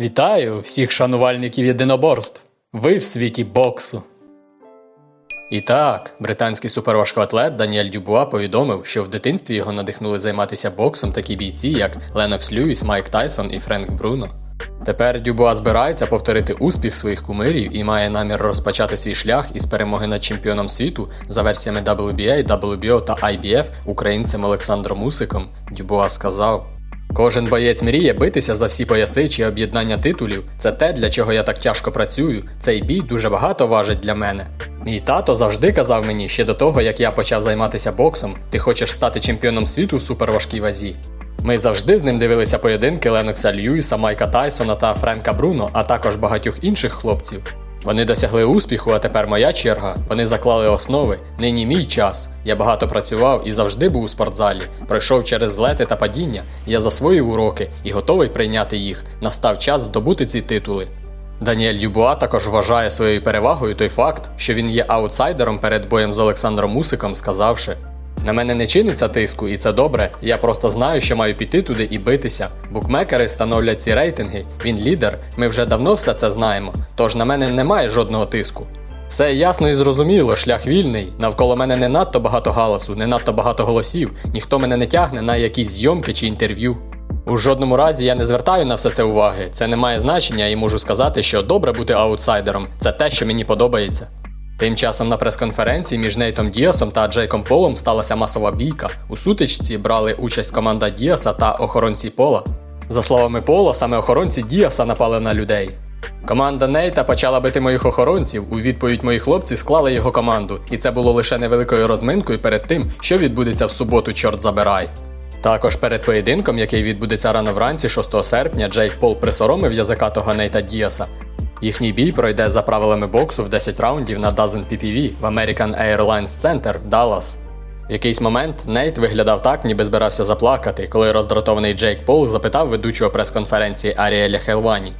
Вітаю всіх шанувальників єдиноборств. Ви в світі боксу. І так, британський суперважкоатлет Даніель Дюбуа повідомив, що в дитинстві його надихнули займатися боксом такі бійці, як Ленокс Льюіс, Майк Тайсон і Френк Бруно. Тепер Дюбуа збирається повторити успіх своїх кумирів і має намір розпочати свій шлях із перемоги над чемпіоном світу за версіями WBA, WBO та IBF українцем Олександром Усиком. Дюбуа сказав. Кожен боєць мріє битися за всі пояси чи об'єднання титулів. Це те, для чого я так тяжко працюю. Цей бій дуже багато важить для мене. Мій тато завжди казав мені ще до того, як я почав займатися боксом, ти хочеш стати чемпіоном світу у суперважкій вазі. Ми завжди з ним дивилися поєдинки Ленокса Льюіса, Майка Тайсона та Френка Бруно, а також багатьох інших хлопців. Вони досягли успіху, а тепер моя черга. Вони заклали основи. Нині мій час. Я багато працював і завжди був у спортзалі. Пройшов через злети та падіння. Я засвоїв уроки і готовий прийняти їх. Настав час здобути ці титули. Даніель Дюбуа також вважає своєю перевагою той факт, що він є аутсайдером перед боєм з Олександром Мусиком, сказавши: на мене не чиниться тиску, і це добре. Я просто знаю, що маю піти туди і битися. Букмекери становлять ці рейтинги, він лідер. Ми вже давно все це знаємо. Тож на мене немає жодного тиску. Все ясно і зрозуміло, шлях вільний. Навколо мене не надто багато галасу, не надто багато голосів. Ніхто мене не тягне на якісь зйомки чи інтерв'ю. У жодному разі я не звертаю на все це уваги. Це не має значення і можу сказати, що добре бути аутсайдером це те, що мені подобається. Тим часом на прес-конференції між Нейтом Діасом та Джейком Полом сталася масова бійка. У сутичці брали участь команда Діаса та охоронці Пола. За словами Пола, саме охоронці Діаса напали на людей. Команда Нейта почала бити моїх охоронців. У відповідь мої хлопці склали його команду, і це було лише невеликою розминкою перед тим, що відбудеться в суботу, чорт забирай. Також перед поєдинком, який відбудеться рано вранці, 6 серпня, Джейк Пол присоромив язикатого Нейта Діаса. Їхній бій пройде за правилами боксу в 10 раундів на Dozen PPV в American Airlines Center, в Даллас. В якийсь момент Нейт виглядав так, ніби збирався заплакати, коли роздратований Джейк Пол запитав ведучого прес-конференції Аріеля Хелвані.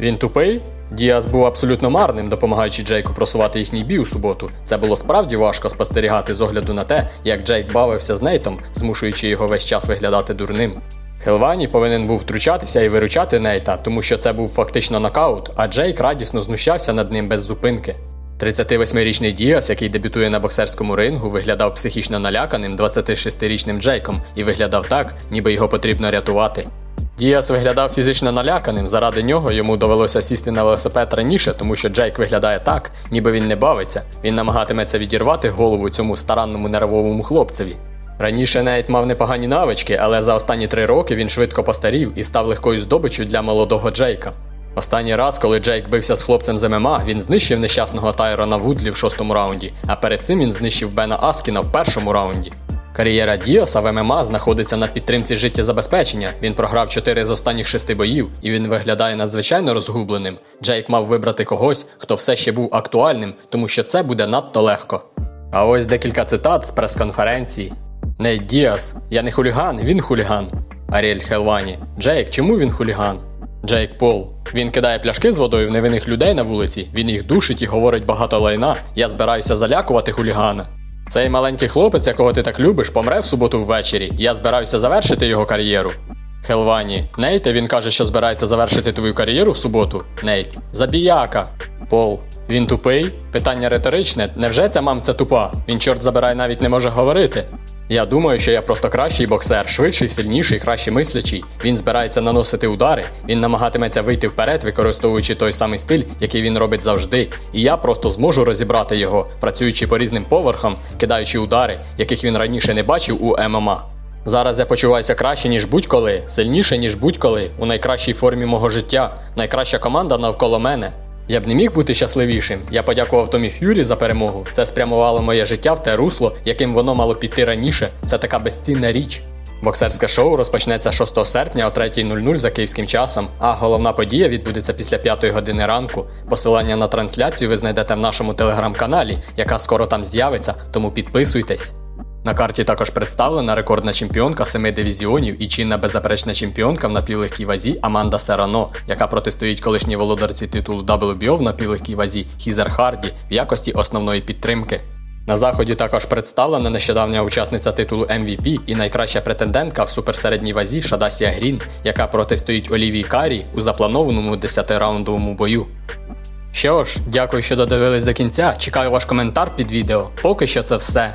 Він тупий? Діас був абсолютно марним, допомагаючи Джейку просувати їхній бій у суботу. Це було справді важко спостерігати з огляду на те, як Джейк бавився з Нейтом, змушуючи його весь час виглядати дурним. Хелвані повинен був втручатися і виручати Нейта, тому що це був фактично нокаут, а Джейк радісно знущався над ним без зупинки. 38-річний Діас, який дебютує на боксерському рингу, виглядав психічно наляканим 26-річним Джейком і виглядав так, ніби його потрібно рятувати. Діас виглядав фізично наляканим, заради нього йому довелося сісти на велосипед раніше, тому що Джейк виглядає так, ніби він не бавиться, він намагатиметься відірвати голову цьому старанному нервовому хлопцеві. Раніше Нейт мав непогані навички, але за останні три роки він швидко постарів і став легкою здобиччю для молодого Джейка. Останній раз, коли Джейк бився з хлопцем з ММА, він знищив нещасного Тайрона Вудлі в шостому раунді, а перед цим він знищив Бена Аскіна в першому раунді. Кар'єра Діоса в ММА знаходиться на підтримці життєзабезпечення. Він програв 4 з останніх шести боїв, і він виглядає надзвичайно розгубленим. Джейк мав вибрати когось, хто все ще був актуальним, тому що це буде надто легко. А ось декілька цитат з прес-конференції. Нейт Діас, я не хуліган, він хуліган. Аріель Хелвані. Джейк, чому він хуліган? Джейк Пол. Він кидає пляшки з водою в невинних людей на вулиці, він їх душить і говорить багато лайна. Я збираюся залякувати хулігана. Цей маленький хлопець, якого ти так любиш, помре в суботу ввечері. Я збираюся завершити його кар'єру. Хелвані, Нейте, він каже, що збирається завершити твою кар'єру в суботу. Нейт. Забіяка. Пол. Він тупий? Питання риторичне. Невже ця мамця тупа? Він, чорт забирай, навіть не може говорити. Я думаю, що я просто кращий боксер, швидший, сильніший, краще мислячий. Він збирається наносити удари, він намагатиметься вийти вперед, використовуючи той самий стиль, який він робить завжди. І я просто зможу розібрати його, працюючи по різним поверхам, кидаючи удари, яких він раніше не бачив у ММА. Зараз я почуваюся краще, ніж будь-коли, сильніше, ніж будь-коли, у найкращій формі мого життя, найкраща команда навколо мене. Я б не міг бути щасливішим. Я подякував Томі Ф'юрі за перемогу. Це спрямувало моє життя в те русло, яким воно мало піти раніше. Це така безцінна річ. Боксерське шоу розпочнеться 6 серпня о 3.00 за київським часом, а головна подія відбудеться після 5 години ранку. Посилання на трансляцію ви знайдете в нашому телеграм-каналі, яка скоро там з'явиться, тому підписуйтесь. На карті також представлена рекордна чемпіонка семи дивізіонів і чинна беззаперечна чемпіонка в напівлегкій вазі Аманда Серано, яка протистоїть колишній володарці титулу WBO в напівлегкій вазі Хізер Харді в якості основної підтримки. На заході також представлена нещодавня учасниця титулу MVP і найкраща претендентка в суперсередній вазі Шадасія Грін, яка протистоїть Олівії Карі у запланованому 10-раундовому бою. Що ж, дякую, що додивились до кінця. Чекаю ваш коментар під відео. Поки що це все.